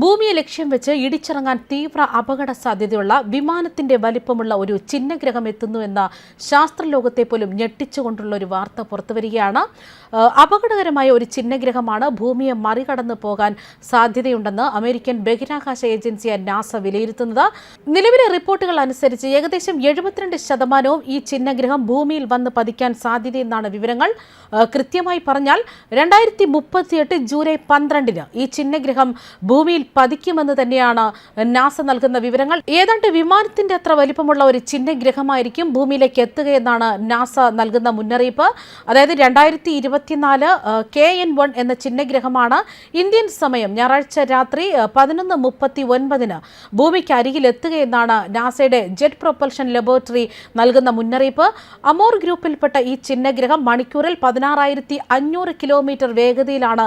ഭൂമിയെ ലക്ഷ്യം വെച്ച് ഇടിച്ചിറങ്ങാൻ തീവ്ര അപകട സാധ്യതയുള്ള വിമാനത്തിന്റെ വലിപ്പമുള്ള ഒരു ചിഹ്നഗ്രഹം എത്തുന്നു എന്ന ശാസ്ത്രലോകത്തെ പോലും ഞെട്ടിച്ചുകൊണ്ടുള്ള ഒരു വാർത്ത പുറത്തുവരികയാണ്. അപകടകരമായ ഒരു ചിഹ്നഗ്രഹമാണ് ഭൂമിയെ മറികടന്നു പോകാൻ സാധ്യതയുണ്ടെന്ന് അമേരിക്കൻ ബഹിരാകാശ ഏജൻസിയായ നാസ വിലയിരുത്തുന്നത്. നിലവിലെ റിപ്പോർട്ടുകൾ അനുസരിച്ച് ഏകദേശം എഴുപത്തിരണ്ട് ശതമാനവും ഈ ചിഹ്നഗ്രഹം ഭൂമിയിൽ വന്ന് പതിക്കാൻ സാധ്യതയെന്നാണ് വിവരങ്ങൾ. കൃത്യമായി പറഞ്ഞാൽ രണ്ടായിരത്തി മുപ്പത്തിയെട്ട് ജൂലൈ പന്ത്രണ്ടിന് ഈ ചിഹ്നഗ്രഹം ഭൂമിയിൽ പതിക്കുമെന്ന് തന്നെയാണ് നാസ നൽകുന്ന വിവരങ്ങൾ. ഏതാണ്ട് വിമാനത്തിന്റെ അത്ര വലിപ്പമുള്ള ഒരു ചിഹ്നഗ്രഹമായിരിക്കും ഭൂമിയിലേക്ക് എത്തുകയെന്നാണ് നാസ നൽകുന്ന മുന്നറിയിപ്പ്. അതായത് രണ്ടായിരത്തി ഇരുപത്തിനാല് കെ എൻ വൺ എന്ന ചിഹ്നഗ്രഹമാണ് ഇന്ത്യൻ സമയം ഞായറാഴ്ച രാത്രി പതിനൊന്ന് മുപ്പത്തി ഒൻപതിന് ഭൂമിക്ക് അരികിൽ എത്തുകയെന്നാണ് നാസയുടെ ജെറ്റ് പ്രൊപ്പൽഷൻ ലബോറട്ടറി നൽകുന്ന മുന്നറിയിപ്പ്. അമോർ ഗ്രൂപ്പിൽപ്പെട്ട ഈ ചിഹ്നഗ്രഹം മണിക്കൂറിൽ പതിനാറായിരത്തി അഞ്ഞൂറ് കിലോമീറ്റർ വേഗതയിലാണ്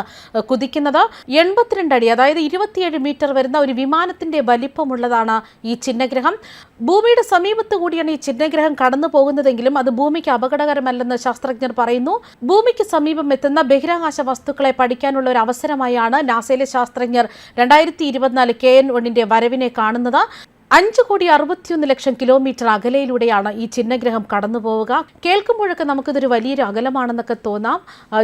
കുതിക്കുന്നത്. എൺപത്തിരണ്ട് അടി അതായത് ഇരുപത്തിയേഴ് മീറ്റർ വരുന്ന ഒരു വിമാനത്തിന്റെ വലിപ്പമുള്ളതാണ് ഈ ചിഹ്നഗ്രഹം. ഭൂമിയുടെ സമീപത്ത് കൂടിയാണ് ഈ ചിഹ്നഗ്രഹം കടന്നു പോകുന്നതെങ്കിലും അത് ഭൂമിക്ക് അപകടകരമല്ലെന്ന് ശാസ്ത്രജ്ഞർ പറയുന്നു. ഭൂമിക്ക് സമീപം എത്തുന്ന ബഹിരാകാശ വസ്തുക്കളെ പഠിക്കാനുള്ള ഒരു അവസരമായാണ് നാസയിലെ ശാസ്ത്രജ്ഞർ രണ്ടായിരത്തി ഇരുപത്തിനാല് കെ എൻ വണ്ണിന്റെ വരവിനെ കാണുന്നത്. അഞ്ച് കോടി അറുപത്തിയൊന്ന് ലക്ഷം കിലോമീറ്റർ അകലയിലൂടെയാണ് ഈ ചിഹ്നഗ്രഹം കടന്നു പോവുക കേൾക്കുമ്പോഴൊക്കെ നമുക്കിതൊരു വലിയൊരു അകലമാണെന്നൊക്കെ തോന്നാം.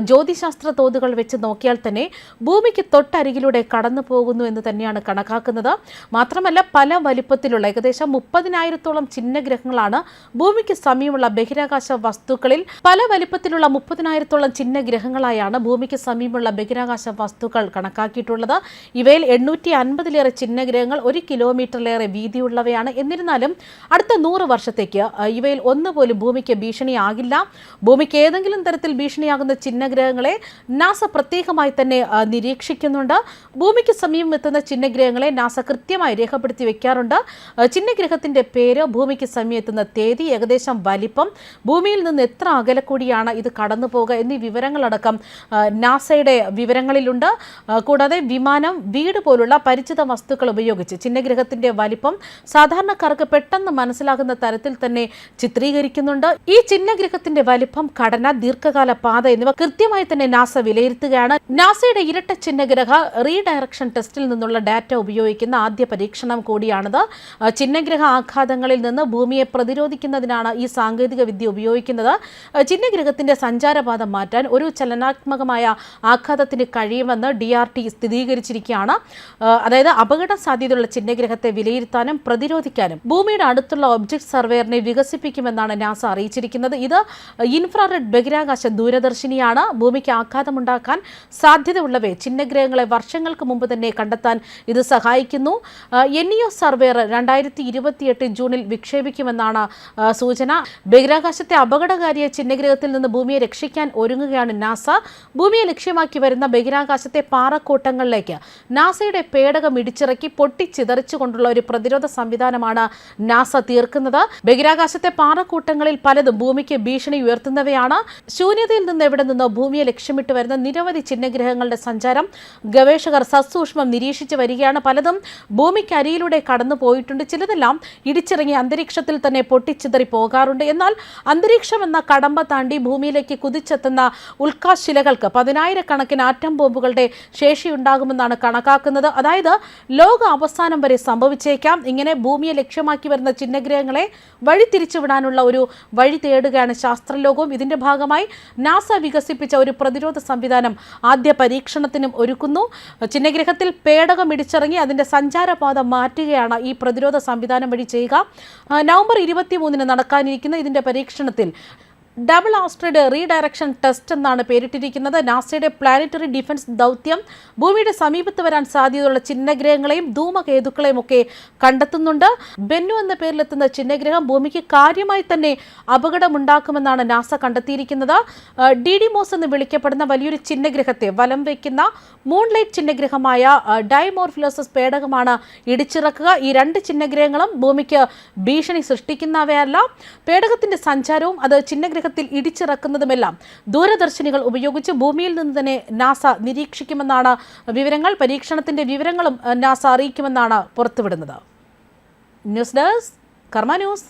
ജ്യോതിശാസ്ത്ര തോതുകൾ വെച്ച് നോക്കിയാൽ തന്നെ ഭൂമിക്ക് തൊട്ടരികിലൂടെ കടന്നു പോകുന്നു എന്ന് തന്നെയാണ് കണക്കാക്കുന്നത്. മാത്രമല്ല പല വലിപ്പത്തിലുള്ള ഏകദേശം മുപ്പതിനായിരത്തോളം ചിഹ്നഗ്രഹങ്ങളാണ് ഭൂമിക്ക് സമീപമുള്ള ബഹിരാകാശ വസ്തുക്കളിൽ. പല വലിപ്പത്തിലുള്ള മുപ്പതിനായിരത്തോളം ചിഹ്നഗ്രഹങ്ങളായാണ് ഭൂമിക്ക് സമീപമുള്ള ബഹിരാകാശ വസ്തുക്കൾ കണക്കാക്കിയിട്ടുള്ളത്. ഇവയിൽ എണ്ണൂറ്റി അൻപതിലേറെ ചിഹ്നഗ്രഹങ്ങൾ ഒരു കിലോമീറ്ററിലേറെ വീതിയുള്ളവയാണ് എന്നിരുന്നാലും അടുത്ത നൂറ് വർഷത്തേക്ക് ഇവയിൽ ഒന്ന് പോലും ഭൂമിക്ക് ഭീഷണിയാകില്ല. ഭൂമിക്ക് ഏതെങ്കിലും തരത്തിൽ ഭീഷണിയാകുന്ന ചിഹ്നഗ്രഹങ്ങളെ നാസ പ്രത്യേകമായി തന്നെ നിരീക്ഷിക്കുന്നുണ്ട്. ഭൂമിക്ക് സമീപം എത്തുന്ന ചിഹ്നഗ്രഹങ്ങളെ നാസ കൃത്യമായി രേഖപ്പെടുത്തി വെക്കാറുണ്ട്. ചിഹ്നഗ്രഹത്തിന്റെ പേര് ഭൂമിക്ക് സമീപം എത്തുന്ന തീയതി ഏകദേശം വലിപ്പം. ഭൂമിയിൽ നിന്ന് എത്ര അകലെ കൂടിയാണ് ഇത് കടന്നു പോകുക എന്നീ വിവരങ്ങളടക്കം നാസയുടെ വിവരങ്ങളിലുണ്ട്. കൂടാതെ വിമാനം വീട് പോലുള്ള പരിചിത വസ്തുക്കൾ ഉപയോഗിച്ച് ചിഹ്നഗ്രഹത്തിന്റെ വലിപ്പം സാധാരണക്കാർക്ക് പെട്ടെന്ന് മനസ്സിലാകുന്ന തരത്തിൽ തന്നെ ചിത്രീകരിക്കുന്നുണ്ട്. ഈ ചിഹ്നഗ്രഹത്തിന്റെ വലിപ്പം ഘടന ദീർഘകാല പാത എന്നിവ കൃത്യമായി തന്നെ നാസ വിലയിരുത്തുകയാണ്. നാസയുടെ ഇരട്ട ചിഹ്നഗ്രഹ റീഡയറക്ഷൻ ടെസ്റ്റിൽ നിന്നുള്ള ഡാറ്റ ഉപയോഗിക്കുന്ന ആദ്യ പരീക്ഷണം കൂടിയാണിത്. ചിഹ്നഗ്രഹ ആഘാതങ്ങളിൽ നിന്ന് ഭൂമിയെ പ്രതിരോധിക്കുന്നതിനാണ് ഈ സാങ്കേതിക വിദ്യ ഉപയോഗിക്കുന്നത്. ചിഹ്നഗ്രഹത്തിന്റെ സഞ്ചാരപാത മാറ്റാൻ ഒരു ചലനാത്മകമായ ആഘാതത്തിന് കഴിയുമെന്ന് ഡി ആർ ടി സ്ഥിരീകരിച്ചിരിക്കുകയാണ്. അതായത് അപകട സാധ്യതയുള്ള ചിഹ്നഗ്രഹത്തെ വിലയിരുത്താനും പ്രതിരോധിക്കാനും ഭൂമിയുടെ അടുത്തുള്ള ഒബ്ജക്ട് സർവേയറിനെ വികസിപ്പിക്കുമെന്നാണ് നാസ അറിയിച്ചിരിക്കുന്നത്. ഇത് ഇൻഫ്രാറെഡ് ബഹിരാകാശ ദൂരദർശിനിയാണ്. ഭൂമിക്ക് ആഘാതമുണ്ടാക്കാൻ സാധ്യതയുള്ളവയെ ചിഹ്നഗ്രഹങ്ങളെ വർഷങ്ങൾക്ക് മുമ്പ് തന്നെ കണ്ടെത്താൻ ഇത് സഹായിക്കുന്നു. എൻ ഇ സർവേയർ രണ്ടായിരത്തി ഇരുപത്തിയെട്ട് ജൂണിൽ വിക്ഷേപിക്കുമെന്നാണ് സൂചന. ബഹിരാകാശത്തെ അപകടകാരിയ ചിഹ്നഗ്രഹത്തിൽ നിന്ന് ഭൂമിയെ രക്ഷിക്കാൻ ഒരുങ്ങുകയാണ് നാസ. ഭൂമിയെ ലക്ഷ്യമാക്കി വരുന്ന ബഹിരാകാശത്തെ പാറക്കൂട്ടങ്ങളിലേക്ക് നാസയുടെ പേടകം ഇടിച്ചിറക്കി പൊട്ടിച്ചിതറിച്ചുകൊണ്ടുള്ള ഒരു പ്രതിരോധ സംവിധാനമാണ് നാസ തീർക്കുന്നത്. ബഹിരാകാശത്തെ പാറക്കൂട്ടങ്ങളിൽ പലതും ഭൂമിക്ക് ഭീഷണി ഉയർത്തുന്നവയാണ്. ശൂന്യതയിൽ നിന്ന് എവിടെ നിന്നോ ഭൂമിയെ ലക്ഷ്യമിട്ട് വരുന്ന നിരവധി ചിഹ്നഗ്രഹങ്ങളുടെ സഞ്ചാരം. ഗവേഷകർ സസൂക്ഷ്മം നിരീക്ഷിച്ചു വരികയാണ്. പലതും ഭൂമിക്കരിയിലൂടെ കടന്നു പോയിട്ടുണ്ട്. ചിലതെല്ലാം ഇടിച്ചിറങ്ങി അന്തരീക്ഷത്തിൽ തന്നെ പൊട്ടിച്ചിതറി പോകാറുണ്ട്. എന്നാൽ അന്തരീക്ഷം എന്ന കടമ്പ താണ്ടി ഭൂമിയിലേക്ക് കുതിച്ചെത്തുന്ന ഉൽക്കാശിലകൾക്ക് പതിനായിരക്കണക്കിന് ആറ്റം ബോംബുകളുടെ ശേഷിയുണ്ടാകുമെന്നാണ് കണക്കാക്കുന്നത്. അതായത് ലോക അവസാനം വരെ സംഭവിച്ചേക്കാം. ഇങ്ങനെ ഭൂമിയെ ലക്ഷ്യമാക്കി വരുന്ന ചിഹ്നഗ്രഹങ്ങളെ വഴിതിരിച്ചുവിടാനുള്ള ഒരു വഴി തേടുകയാണ് ശാസ്ത്രലോകവും. ഇതിന്റെ ഭാഗമായി നാസ വികസിപ്പിച്ച ഒരു പ്രതിരോധ സംവിധാനം ആദ്യ പരീക്ഷണത്തിനും ഒരുക്കുന്നു. ചിഹ്നഗ്രഹത്തിൽ പേടകം ഇടിച്ചിറങ്ങി അതിന്റെ സഞ്ചാരപാത മാറ്റുകയാണ് ഈ പ്രതിരോധ സംവിധാനം വഴി ചെയ്യുക. നവംബർ ഇരുപത്തി മൂന്നിന് നടക്കാനിരിക്കുന്ന ഇതിന്റെ പരീക്ഷണത്തിൽ ഡബിൾ ആസ്ട്രേഡ് റീഡയറക്ഷൻ ടെസ്റ്റ് എന്നാണ് പേരിട്ടിരിക്കുന്നത്. നാസയുടെ പ്ലാനറ്ററി ഡിഫൻസ് ദൗത്യം ഭൂമിയുടെ സമീപത്ത് വരാൻ സാധ്യതയുള്ള ചിഹ്നഗ്രഹങ്ങളെയും ധൂമകേതുക്കളെയും ഒക്കെ കണ്ടെത്തുന്നുണ്ട്. ബെന്നു എന്ന പേരിലെത്തുന്ന ചിഹ്നഗ്രഹം ഭൂമിക്ക് കാര്യമായി തന്നെ അപകടമുണ്ടാക്കുമെന്നാണ് നാസ കണ്ടെത്തിയിരിക്കുന്നത്. ഡി ഡി മോസ് എന്ന് വിളിക്കപ്പെടുന്ന വലിയൊരു ചിഹ്നഗ്രഹത്തെ വലം വയ്ക്കുന്ന മൂൺലൈറ്റ് ചിഹ്നഗ്രഹമായ ഡൈമോർഫിലോസസ് പേടകമാണ് ഇടിച്ചിറക്കുക. ഈ രണ്ട് ചിഹ്നഗ്രഹങ്ങളും ഭൂമിക്ക് ഭീഷണി സൃഷ്ടിക്കുന്നവയല്ല. പേടകത്തിന്റെ സഞ്ചാരവും അത് ചിഹ്നഗ്രഹത്തിൽ ഇടിച്ചിറക്കുന്നതുമെല്ലാം ദൂരദർശിനികൾ ഉപയോഗിച്ച് ഭൂമിയിൽ നിന്ന് തന്നെ നാസ നിരീക്ഷിക്കുമെന്നാണ് വിവരങ്ങൾ. പരീക്ഷണത്തിന്റെ വിവരങ്ങളും നാസ അറിയിക്കുമെന്നാണ് പുറത്തുവിടുന്നത്. News desk Karma news.